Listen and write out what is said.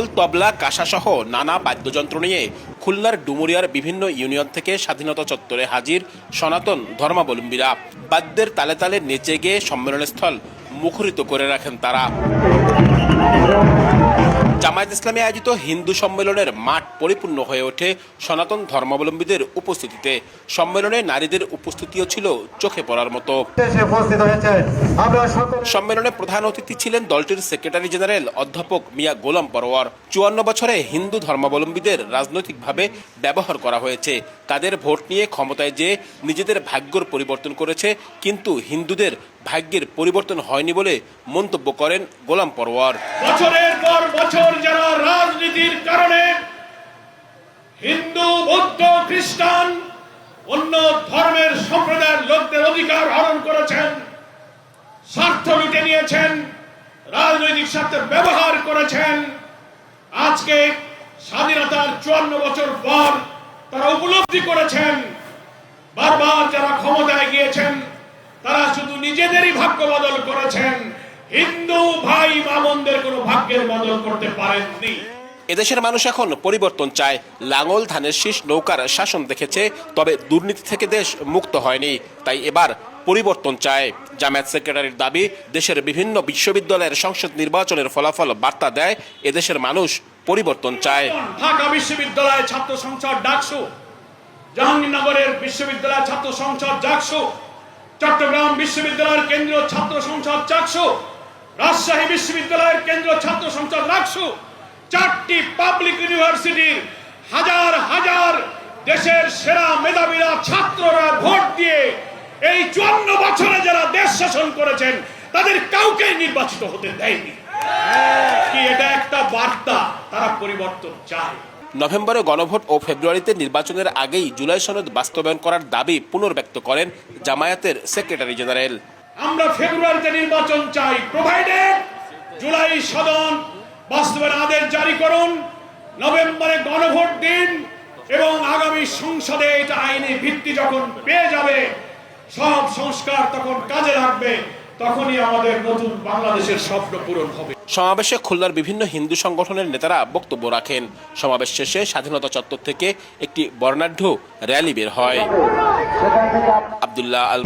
ঢোল তবলা কাঁসাসহ নানা বাদ্যযন্ত্র নিয়ে খুলনার ডুমুরিয়ার বিভিন্ন ইউনিয়ন থেকে স্বাধীনতা চত্বরে হাজির সনাতন ধর্মাবলম্বীরা বাদ্যের তালে তালে নেচে গিয়ে সম্মেলনস্থল মুখরিত করে রাখেন তারা। জামায়াত ইসলামী আয়োজিত হিন্দু সম্মেলনের মাঠ পরিপূর্ণ হয়ে ওঠে সনাতন ধর্মাবলম্বীদের উপস্থিতিতে। সম্মেলনে নারীদের উপস্থিতিও ছিল চোখে পড়ার মতো। সম্মেলনে প্রধান অতিথি ছিলেন দলটির সেক্রেটারি জেনারেল অধ্যাপক মিয়া গোলাম পরোয়ার। চুয়ান্ন বছরে হিন্দু ধর্মাবলম্বীদের রাজনৈতিকভাবে ব্যবহার করা হয়েছে। তাদের ভোট নিয়ে ক্ষমতায় যে নিজেদের ভাগ্যর পরিবর্তন করেছে কিন্তু হিন্দুদের ভাগ্যের পরিবর্তন হয়নি বলে মন্তব্য করেন গোলাম পরোয়ার বছরের পর বছর যারা রাজনীতির কারণে হিন্দু, বৌদ্ধ, খ্রিস্টান, অন্য ধর্মের সম্প্রদায়ের লোকদের অধিকার হরণ করেছেন, স্বার্থ লুটে নিয়েছেন, রাজনৈতিক স্বার্থে ব্যবহার করেছেন, আজকে স্বাধীনতার চুয়ান্ন বছর পর তারা উপলব্ধি করেছেন, বারবার যারা ক্ষমতায় গিয়েছেন তারা শুধু নিজেদেরই ভাগ্য বদল করেছেন। হিন্দু ভাই মামনদের কোনো ভাগ্যের বদল করতে পারেননি। এদেশের মানুষ এখন পরিবর্তন চায়। লাঙল ধানের শীষ নৌকার শাসন দেখেছে তবে দুর্নীতি থেকে দেশ মুক্ত হয়নি। তাই এবার পরিবর্তন চায়। জামায়াত সেক্রেটারির দাবি দেশের বিভিন্ন বিশ্ববিদ্যালয়ের সংসদ নির্বাচনের ফলাফল বার্তা দেয় এদেশের মানুষ পরিবর্তন চায়। ঢাকা বিশ্ববিদ্যালয় ছাত্র সংসদ ডাকসু জাহাঙ্গীরনগরের বিশ্ববিদ্যালয় ছাত্র সংসদ ডাকসু চট্টগ্রাম বিশ্ববিদ্যালয়ের কেন্দ্রীয় ছাত্র সংসদ চাকসু। রাজশাহী বিশ্ববিদ্যালয়ের কেন্দ্রীয় ছাত্র সংসদ রাকসু চারটি পাবলিক ইউনিভার্সিটির হাজার হাজার দেশের সেরা মেধাবীরা ছাত্ররা ভোট দিয়ে এই চুয়ান্ন বছরে যারা দেশ শাসন করেছেন, তাদের কাউকে নির্বাচিত হতে দেয়নি। কি এটা একটা বার্তা? তারা পরিবর্তন চায়। নভেম্বরে গণভোট ও ফেব্রুয়ারিতে নির্বাচনের আগেই জুলাই সনদ বাস্তবায়ন করার দাবি পুনর্ব্যক্ত করেন জামায়াতের সেক্রেটারি জেনারেল। আমরা ফেব্রুয়ারিতে নির্বাচন চাই। প্রোভাইডেড জুলাই সদন বাস্তবের আদেশ জারি করুন। নভেম্বরে গণভোট দিন এবং আগামী সংসদে এটা আইনি ভিত্তি যখন পেয়ে যাবে, সব সংস্কার তখন কাজে লাগবে। তখনই আমাদের নতুন বাংলাদেশের স্বপ্ন পূরণ হবে। সমাবেশে খুলনার বিভিন্ন হিন্দু সংগঠনের নেতারা বক্তব্য রাখেন। সমাবেশ শেষে স্বাধীনতা চত্বর থেকে একটি বর্ণাঢ্য র্যালি বের হয়। আবদুল্লাহ আল